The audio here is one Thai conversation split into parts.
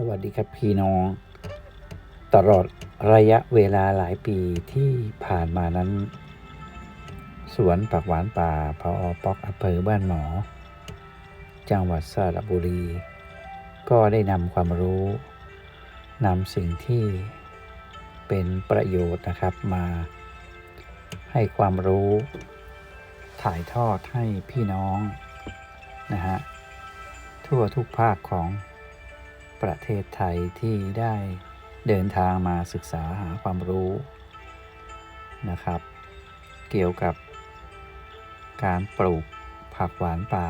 สวัสดีครับพี่น้อง ตลอดระยะเวลาหลายปีที่ผ่านมานั้น สวนผักหวานป่าพอปอกอำเภอบ้านหมอ จังหวัดสระบุรี ก็ได้นำความรู้นำสิ่งที่เป็นประโยชน์นะครับมา ให้ความรู้ ถ่ายทอดให้พี่น้องนะฮะทั่วทุกภาคของ ประเทศไทยที่ได้เดินทางมาศึกษาหาความรู้นะครับ เกี่ยวกับการปลูกผักหวานป่า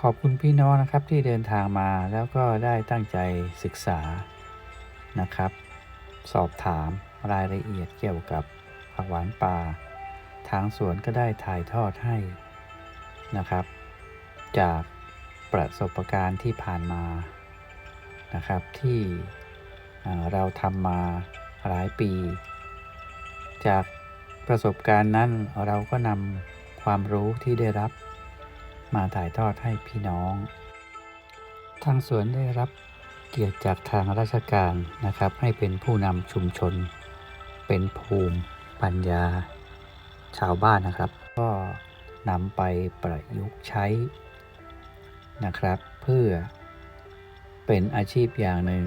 ขอบคุณพี่น้องนะครับที่เดินทางมาแล้วก็ได้ตั้งใจศึกษานะครับ สอบถามรายละเอียดเกี่ยวกับผักหวานป่า ทางสวนก็ได้ถ่ายทอดให้นะครับ จาก ประสบการณ์ที่ผ่านมานะครับที่เราทำมาหลายปี จากประสบการณ์นั้นเราก็นำความรู้ที่ได้รับ มาถ่ายทอดให้พี่น้อง ทางสวนได้รับเกียรติจากทางราชการนะครับให้เป็นผู้นำชุมชน เป็นภูมิปัญญาชาวบ้านนะครับ ก็นำไปประยุกต์ใช้ นะครับ เพื่อเป็นอาชีพอย่างหนึ่ง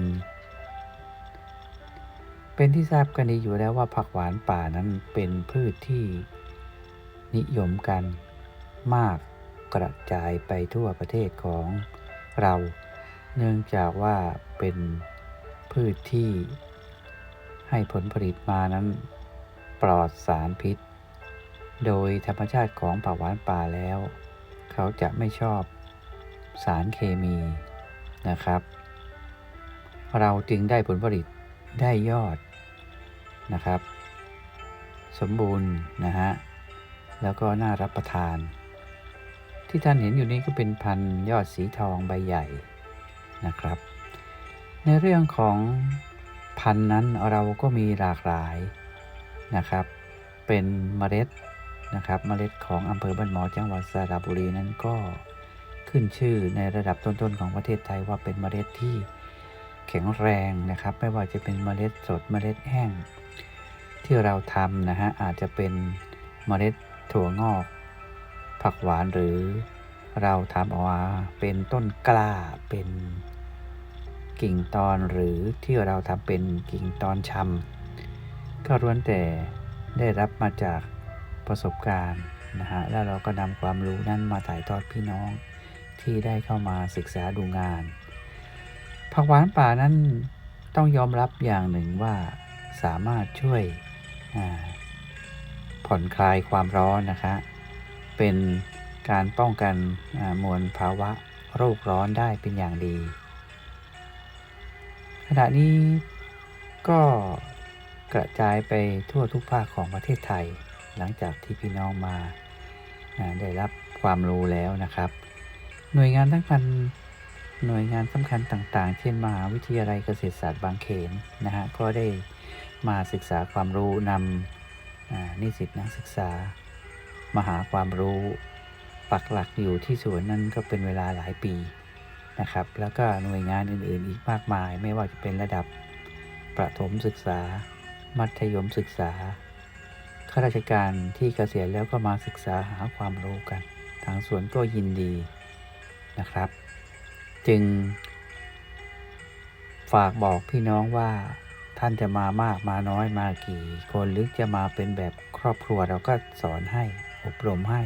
เป็นที่ทราบกันดีอยู่แล้วว่าผักหวานป่านั้นเป็นพืชที่นิยมกันมากกระจายไปทั่วประเทศของเรา เนื่องจากว่าเป็นพืชที่ให้ผลผลิตมานั้นปลอดสารพิษ โดยธรรมชาติของผักหวานป่าแล้ว เขาจะไม่ชอบ สารเคมีนะครับ เราจึงได้ผลผลิตได้ยอดนะครับ สมบูรณ์นะฮะแล้วก็น่ารับประทาน ที่ท่านเห็นอยู่นี้ก็เป็นพันยอดสีทองใบใหญ่นะครับ ในเรื่องของพันนั้นเราก็มีหลากหลายนะครับ เป็นเมล็ดนะครับ เมล็ดของอำเภอบ้านหมอจังหวัดสระบุรีนั้นก็ ขึ้นชื่อในระดับต้นๆของประเทศไทยว่าเป็นเมล็ดที่แข็งแรงนะครับ ไม่ว่าจะเป็นเมล็ดสดเมล็ดแห้ง ที่เราทำนะฮะอาจจะเป็นเมล็ดถั่วงอก ผักหวานหรือเราทำออกมาเป็นต้นกล้าเป็นกิ่งตอนหรือที่เราทำเป็นกิ่งตอนชำก็ล้วนแต่ได้รับมาจากประสบการณ์นะฮะแล้วเราก็นำความรู้นั้นมาถ่ายทอดพี่น้อง ที่ได้เข้ามาศึกษาดูงาน ผักหวานป่านั้นต้องยอมรับอย่างหนึ่งว่าสามารถช่วยผ่อนคลายความร้อนนะคะ เป็นการป้องกันมวลภาวะโรคร้อนได้เป็นอย่างดี ขณะนี้ก็กระจายไปทั่วทุกภาคของประเทศไทย หลังจากที่พี่น้องมาได้รับความรู้แล้วนะครับ หน่วยงานทั้งพันหน่วยงานสำคัญต่างๆ เช่นมหาวิทยาลัยเกษตรศาสตร์บางเขนนะฮะก็ได้มาศึกษาความรู้นำนิสิตนักศึกษา มาหาความรู้ปักหลักอยู่ที่สวนนั้นก็เป็นเวลาหลายปีนะครับ แล้วก็หน่วยงานอื่นๆ อีกมากมาย ไม่ว่าจะเป็นระดับประถมศึกษา มัธยมศึกษาข้าราชการที่เกษียณแล้วก็มาศึกษาหาความรู้กัน ทางสวนก็ยินดี นะครับ จึง ฝากบอกพี่น้องว่าท่านจะมามากมาน้อยมากี่ คนหรือจะมาเป็นแบบครอบครัวเราก็สอนให้อบรมให้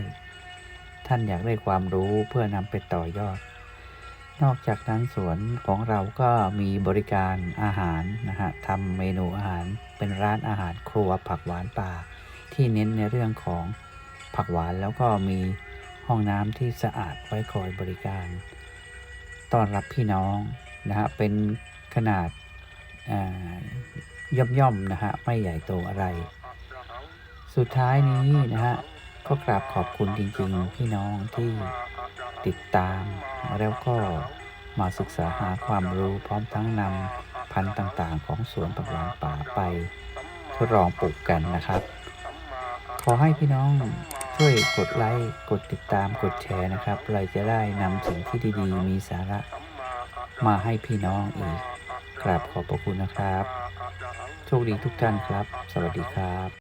ท่านอยากได้ความรู้เพื่อนำไปต่อยอด นอกจากนั้นสวนของเราก็มีบริการอาหารนะฮะทำเมนูอาหารเป็นร้านอาหารครัวผักหวานป่า ที่เน้นในเรื่องของผักหวานแล้วก็มี ห้องน้ำที่สะอาดไว้คอยบริการต้อนรับพี่น้องนะฮะเป็นขนาดอ่าย่อมๆนะฮะไม่ใหญ่โตอะไร สุดท้ายนี้นะฮะก็กราบขอบคุณจริงๆ พี่น้องที่ติดตาม แล้วก็มาศึกษาหาความรู้พร้อมทั้งนำพันธุ์ต่างๆ ของสวนผักหวานป่าไปทดลองปลูกกันนะครับ ขอให้พี่น้อง ช่วยกดไลค์กดติดตามกดแชร์นะครับ เราจะได้นำสิ่งที่ดีๆ มีสาระมาให้พี่น้องอีกกราบขอบพระคุณนะครับ โชคดีทุกท่านครับ สวัสดีครับ